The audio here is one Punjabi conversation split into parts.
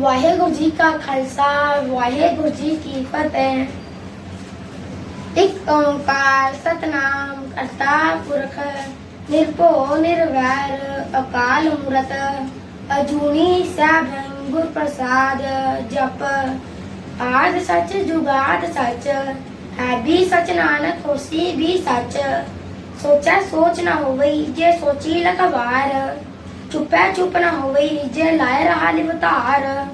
ਵਾਹਿਗੁਰੂ ਜੀ ਕਾ ਖਾਲਸਾ, ਵਾਹਿਗੁਰੂ ਜੀ ਕੀ ਫਤਿਹ। ਇੱਕ ਓੰਕਾਰ ਸਤਨਾਮ ਕਰਤਾ ਪੁਰਖ, ਨਿਰਭਉ, ਨਿਰਵੈਰ, ਅਕਾਲ ਮੂਰਤ, ਅਜੂਨੀ ਸੈਭੰ ਗੁਰ ਪ੍ਰਸਾਦ ਜਪ। ਆਦ ਸੱਚ, ਜੁਗਾਦ ਸੱਚ, ਹੈ ਵੀ ਸਚ ਨਾਨਕ, ਹੋਸੀ ਵੀ ਸੱਚ। ਸੋਚੈ ਸੋਚ ਨਾ ਹੋਵਈ, ਜੇ ਸੋਚੀ ਲਖਵਾਰ ਚੁੱਪੈ ਚੁੱਪ ਨਾ ਹੋਵੇ, ਜੇ ਲਾਇ ਰਹਾ ਲਿਵਤਾਰ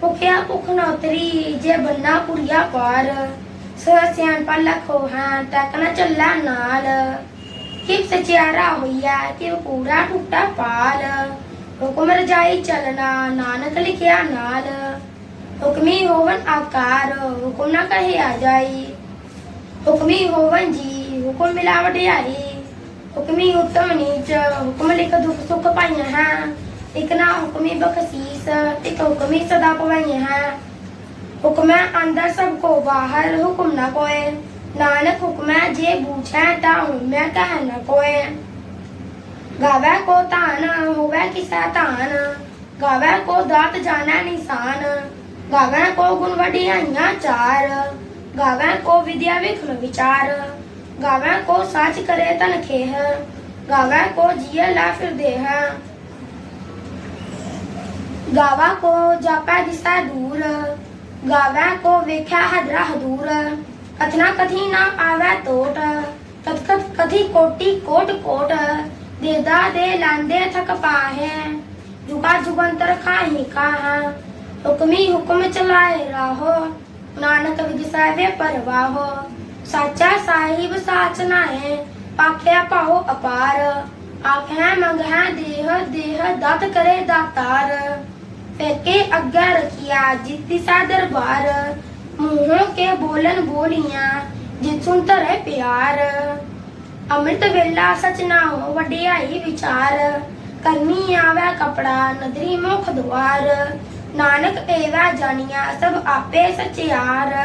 ਭੁੱਖਿਆ ਭੁੱਖ ਨਾ ਉਤਰੀ, ਜੇ ਬੰਨਾ ਪੁਰੀਆ ਪਾਰ। ਸੋ ਸਿਆਣ ਪਲਖੋ ਹਾਂ, ਤੱਕ ਨਾ ਚੱਲਾ ਨਾਲ। ਕਿ ਸਚਿਆਰਾ ਹੋਈਆ ਕਿ ਪੂਰਾ ਟੁੱਟਾ ਪਾਲ। ਹੁਕਮ ਰਜਾਈ ਚਲਣਾ, ਨਾਨਕ ਲਿਖਿਆ ਨਾਲ। ਹੁਕਮੀ ਹੋਵਨ ਆਕਾਰ, ਹੁਕਮ ਨਾ ਕਹੇ ਆ ਜਾਈ। ਹੁਕਮੀ ਹੋਵਨ ਜੀ, ਹੁਕਮ ਮਿਲਾਵਟ ਵਡਿਆਈ ਹੁਕਮੀ ਉਤਮ ਨੀਚ, ਹੁਕਮ ਲਿਖ ਦੁਖ ਸੁਖ ਪਾਈਆਂ ਹੈ। ਇਕ ਨਾ ਹੁਕਮੀ ਬਖਸ਼ੀਸ, ਇਕ ਹੁਕਮੀ ਸਦਾ ਪਵਾਈਆਂ ਹੈ। ਹੁਕਮੈ ਅੰਦਰ ਸਭ ਕੋ ਬਾਹਰ, ਹੁਕਮ ਨਾ ਕੋਏ। ਨਾਨਕ ਹੁਕਮੈ ਜੇ ਬੂਝੈ ਤਾ ਮੈਂ ਕਹਿ ਨਾ ਕੋਏ। ਗਾਵੈ ਕੋ ਤਾਨ ਹੋਵੈ ਕਿਸਾ ਤਾਨ ਗਾਵੇ ਕੋ ਦਾਤ ਜਾਣੈ ਨਿਸ਼ਾਨ। ਗਾਵੈ ਕੋ ਗੁਣ ਵਡਿਆਈਆਂ ਚਾਰ। ਗਾਵੈ ਕੋ ਵਿਦਿਆ ਵਿਖਣ ਵਿਚਾਰ। ਗਾਵੇ ਕੋ ਸਾਚ ਕਰੇ ਤਨ ਖੇਹ ਗਾਵੇ ਕੋ ਜੀਏ ਲਾ ਫਿਰ ਦੇਹ ਗਾਵਾ ਕੋ ਜਾਪੈ ਦਿਸਾ ਦੂਰ ਗਾਵੇ ਕੋ ਵੇਖਿਆ ਹਦਰਾ ਹਦੂਰ ਕਥਨਾ ਕਥੀ ਨਾ ਆਵੇ ਟੋਟ ਕਥ ਕਥ ਕਥੀ ਕੋਟੀ ਕੋਟ ਕੋਟ ਦੇਦਾ ਦੇ ਲਾਂਦੇ ਥਕ ਪਾਹੇ ਜੁਗਾ ਜੁਗੰਤਰ ਖਾਹੀ ਕਾਹਾ ਹੁਕਮੀ ਹੁਕਮ ਚਲਾਏ ਰਾਹੋ ਨਾਨਕ ਵਿਦ ਸਾਹਿਬੇ ਪਰਵਾਹੋ ਸਾਚਾ ਸਾਹਿਬ ਸਾਚ ਨਾਏ ਆਖਿਆ ਭਾਉ ਅਪਾਰ। ਆਖਿਆ ਮੰਗਿਆ ਦੇਹ ਦੇਹ ਦਤ ਕਰੇ ਦਾਤਾਰ। ਫੇਕੇ ਅੱਗਾ ਰਖਿਆ ਜਿੱਤੀ ਸਾ ਦਰਬਾਰ। ਮੂੰਹੋਂ ਕੇ ਬੋਲਨ ਬੋਲੀਆਂ ਜਿਤੁਨ ਧਰੇ ਪਿਆਰ। ਅੰਮ੍ਰਿਤ ਵੇਲਾ ਸਚ ਨਾਉ ਵਡਿਆਈ ਵਿਚਾਰ। ਕਰਮੀ ਆਵੇ ਕਪੜਾ, ਨਦਰੀ ਮੁਖ ਦੁਆਰ। ਨਾਨਕ ਏਵਾ ਜਾਣੀਆ ਸਭ ਆਪੇ ਸਚਿਆਰ।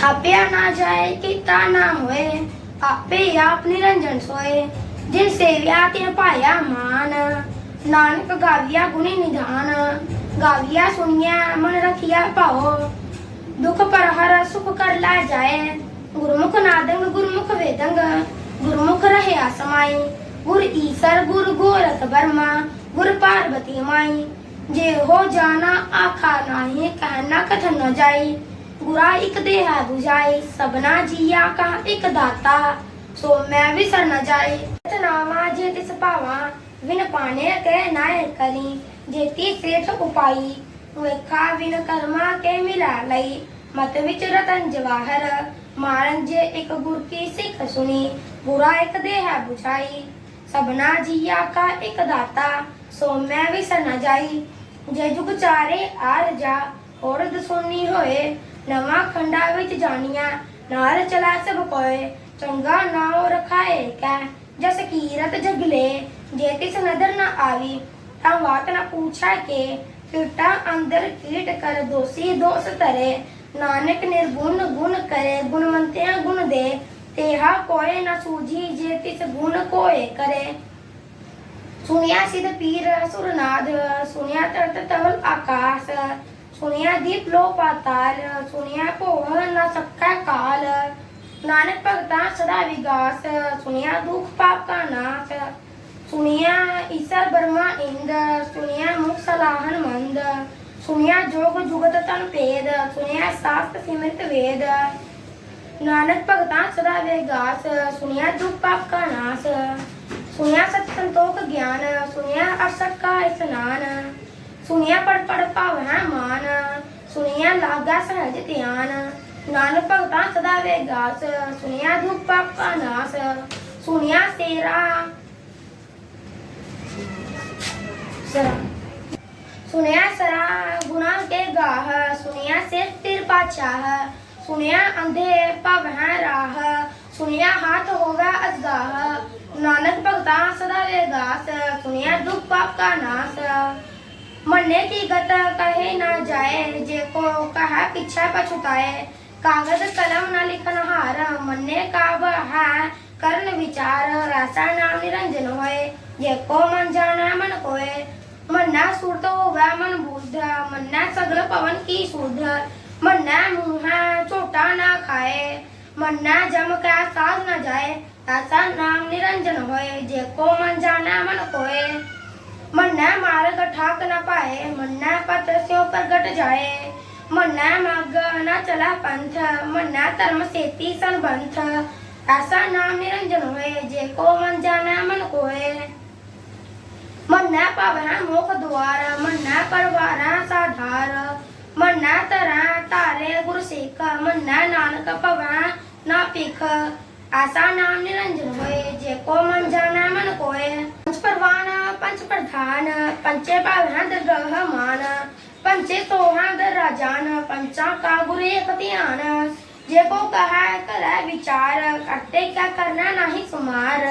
ਥਾਪਿਆ ਨਾ ਜਾਏ, ਕੀਤਾ ਨਾ ਹੋਏ, ਆਪੇ ਆਪ ਨਿਰੰਜਨ ਸੋਏ। ਜਿਨ ਸੇਵਿਆ ਤਿਨ ਪਾਇਆ ਮਾਨ, ਨਾਨਕ ਗਾਵਿਆ ਗੁਣੀ ਨਿਧਾਨ। ਗਾਵਿਆ ਸੁਣਿਆ ਮਨ ਰਖਿਆ ਭਾਉ। ਦੁਖ ਪਰ ਹਰ ਸੁਖ ਕਰ ਲਾ ਜਾਏ। ਗੁਰਮੁਖ ਨਾਦੰਗ, ਗੁਰਮੁਖ ਵੇਦੰਗ। ਗੁਰਮੁਖ ਰਹਿਆ ਸਮਾਈ। ਗੁਰ ਈਸਰ, ਗੁਰ ਗੋਰਖ ਬਰਮਾ ਗੁਰ ਪਾਰਵਤੀ ਮਾਈ। ਜੇ ਹੋ ਜਾਣਾ, ਆਖਾ ਨਾਹੀ ਕਹਿਣਾ ਕਥਨ ਨ ਜਾਈ। ਗੁਰਾ ਇੱਕ ਦੇਹ 부ਜਾਈ ਸਬਨਾ ਜੀਆ ਕਾ ਇੱਕ ਦਾਤਾ। ਸੋ ਮੈਂ ਵੀ ਸਰ ਨ ਤਨਾਵਾ ਜੇ ਤਿਸ ਭਾਵਾ ਵਿਨ ਪਾਣੇ ਕਹਿ ਨਾਏ ਕਰੀ। ਜੇਤੀ ਸੇਠ ਉਪਾਈ ਵੇਖਾ ਵਿਨ ਕਰਮਾ ਕੇ ਮਿਲਾ ਲਈ। ਮਤ ਵਿੱਚ ਰਤਨ ਜਵਾਹਰ, ਮਾਰਨ ਜੇ ਇੱਕ ਗੁਰ ਕੀ ਸਿੱਖ ਸੁਣੀ। ਬੁਰਾ ਇੱਕ ਦੇਹ 부ਜਾਈ ਸਬਨਾ ਜੀਆ ਕਾ ਇੱਕ ਦਾਤਾ। ਸੋ ਮੈਂ ਵੀ ਸਰ ਜਾਈ, ਜੇ ਜੁਗ ਚਾਰੇ ਆਰ ਜਾ ਔਰਦ ਸੁਣੀ ਹੋਏ ਨਵਾਂ ਖੰਡਾ ਵਿੱਚ ਜਾਣੀਆਂ ਨਾਰ ਚਲਾ ਸਭ ਕੋਏ, ਚੰਗਾ ਨਾਉ ਰਖਾਏ ਕੈ, ਜਸ ਕੀਰਤ ਜਗਲੇ, ਜੇ ਤਿਸ ਨਦਰ ਨ ਆਵੀ, ਤਾਂ ਬਾਤ ਨ ਪੁੱਛਾ ਕੇ ਕੀਟਾ ਅੰਦਰ ਕੀਟ ਕਰ ਦੋਸੀ ਦੋਸ ਤਰੇ ਨਾਨਕ ਨਿਰਗੁਣ ਗੁਣ ਕਰੇ, ਗੁਣਵੰਤਿਆ ਗੁਣ ਦੇ, ਤੇਹਾ ਕੋਏ ਨਾ ਸੂਝੀ, ਜੇ ਤਿਸ ਗੁਣ ਕੋਏ ਕਰੇ। ਸੁਣਿਆ ਸਿਧ ਪੀਰ ਸੁਰਨਾਦ, ਸੁਣਿਆ ਤਰਤ ਤਵਲ ਆਕਾਸ ਸੁਣਿਆ ਦੀਪ ਲੋ ਪਾਤਾਲ, ਸੁਣਿਆ ਭੋਹ ਨ ਸਕੈ ਕਾਲ, ਨਾਨਕ ਭਗਤਾਂ ਸਦਾ ਵਿਗਾਸ, ਸੁਣਿਆ ਦੁਖ ਪਾਪ ਕਾ ਨਾਸ, ਸੁਣਿਆ ਈਸਰ ਬਰਮਾ ਇੰਦ, ਸੁਣਿਆ ਮੁਖ ਸਲਾਹਨ ਮੰਦ, ਸੁਣਿਆ ਜੋਗ ਜੁਗਤ ਤਨ ਭੇਦ, ਸੁਣਿਆ ਸਾਸਤ ਸਿਮਰਤ ਵੇਦ, ਨਾਨਕ ਭਗਤਾਂ ਸਦਾ ਵਿਗਾਸ, ਸੁਣਿਆ ਦੁਖ ਪਾਪ ਕਾ ਨਾਸ, ਸੁਣਿਆ ਸਤ ਸੰਤੋਖ ਗਿਆਨ, ਸੁਣਿਆ ਅਰਸਕ ਕਾ ਇਸਨਾਨ ਸੁਣਿਆ ਪੜ ਪੜ ਭਾਵ ਹੈ ਮਾਨ, ਸੁਣਿਆ ਲਾਗਾ ਸਹਿਜ ਧਿਆਨ ਨਾਨਕ ਭਗਤਾਂ ਸਦਾ ਵੇਗਾਸ ਸੁਣਿਆ ਦੁਖ ਪਾਪ ਨਾਸ, ਸੁਣਿਆ ਤੇਰਾ ਸੁਣਿਆ ਸਰਾ ਗੁਨਾ ਕੇ ਗਾਹ, ਸੁਣਿਆ ਸਿਰ ਤਿਰ ਪਾਛਾਹ ਸੁਣਿਆ ਅੰਧੇ ਭਵ ਹੈ ਰਾਹ, ਸੁਣਿਆ ਹੱਥ ਹੋਗਾ ਅਸਗਾਹ, ਨਾਨਕ ਭਗਤਾਂ ਸਦਾ ਵੇਗਾਸ ਸੁਣਿਆ ਦੁਖ ਪਾਪ ਕਾ ਨਾਸ। मरने की गत कहे ना जाए जे को कहा पीछा पछुताए कागज कलम न लिखन हार मन्ने का है कर्ण विचार रासा नाम निरंजन होए जे को मन जाना मन कोए मन ना सुरत होवे मन भूल शुद्ध मन्ना सगल पवन की शुद्ध मन्ना मुँह छोटा ना खाए मन्ना जम का साथ न जाए ऐसा नाम निरंजन होए जे को मन जाना मन कोए मन्ना मार्ग ठाक न पाए मन्ना पत स्यो प्रगट जाए मन्ना मग न चला पंथ मन्ना धर्म सेती संबंध ऐसा नाम निरंजन होए जे को मन जाना मन कोए मन्ना पावना मोख द्वार मन्ना परवारा साधार मन्ना तरा तारे गुरु सिख मन्ना नानक पवा ना पिख ऐसा नाम निरंजन होए जे को मन जाना मन कोए ਪੰਚ ਪਰਵਾਨ ਪ੍ਰਧਾਨ ਪੰਚੇ ਭਵਨਾ ਦਰਗਹ ਮਾਨ ਪੰਚੇ ਸੋਹਾਂ ਰਾਜਾਨ, ਪੰਚਾਂ ਕਾ ਗੁਰ ਏਕ ਧਿਆਨ। ਜੇ ਕੋ ਕਹਾ ਕਰੈ ਵਿਚਾਰ ਕਰਤੇ ਕਾ ਕਰਨਾ ਨਹੀਂ ਸੁਮਾਰ।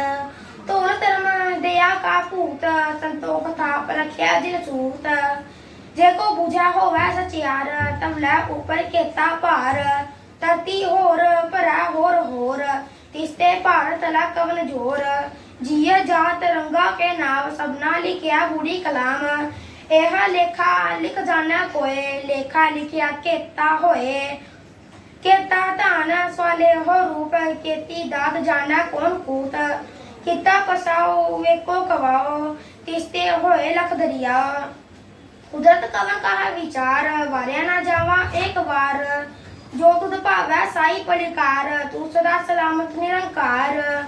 ਤੋਰ ਧਰਮ ਦਇਆ ਕਾ ਭੂਤ, ਸੰਤੋਖ ਥਾਪ ਰਖਿਆ ਜਿਨ ਸੂਤ। ਜੇ ਕੋ ਬੁਝਾ ਹੋਵੇ ਸਚਿਆਰ, ਤਮ ਲੈ ਉਪਰ ਕੇਤਾ ਭਾਰ। ਧਰਤੀ ਹੋਰ, ਭਰਾ ਹੋਰ ਹੋਰ, ਤਿਸਤੇ ਭਾਰਤ ਲਾ ਕਵਨ ਜੋਰ। ਜੀਏ ਜਾਤ ਰੰਗਾ ਕੇ ਨਾਮ ਸਭਨਾ ਲਿਖਿਆ ਬੂੜੀ ਕਲਾਮ। ਇਹ ਲੇਖਾ ਲਿਖ ਜਾਣਾ ਕੋਏ, ਲੇਖਾ ਲਿਖਿਆ ਕੇਤਾ ਹੋਏ। ਕੇਤਾ ਧਾਨ ਸਵਾਲੇ ਹੋ ਰੂਪ, ਕੇਤੀ ਦਾਤ ਜਾਣਾ ਕੌਣ ਕੂਤ। ਕੀਤਾ ਪਸਾਓ ਵੇਕੋ ਕਵਾਓ, ਤਿਸਤੇ ਹੋਏ ਲਖ ਦਰਿਆ। ਕੁਦਰਤ ਕਵਨ ਕਹਾ ਵਿਚਾਰ, ਵਾਰਿਆ ਨਾ ਜਾਵਾ ਇੱਕ ਵਾਰ। ਜੋ ਤੁਧ ਭਾਵੈ ਸਾਈ ਪਲਿਕਾਰ ਤੂੰ ਸਦਾ ਸਲਾਮਤ ਨਿਰੰਕਾਰ।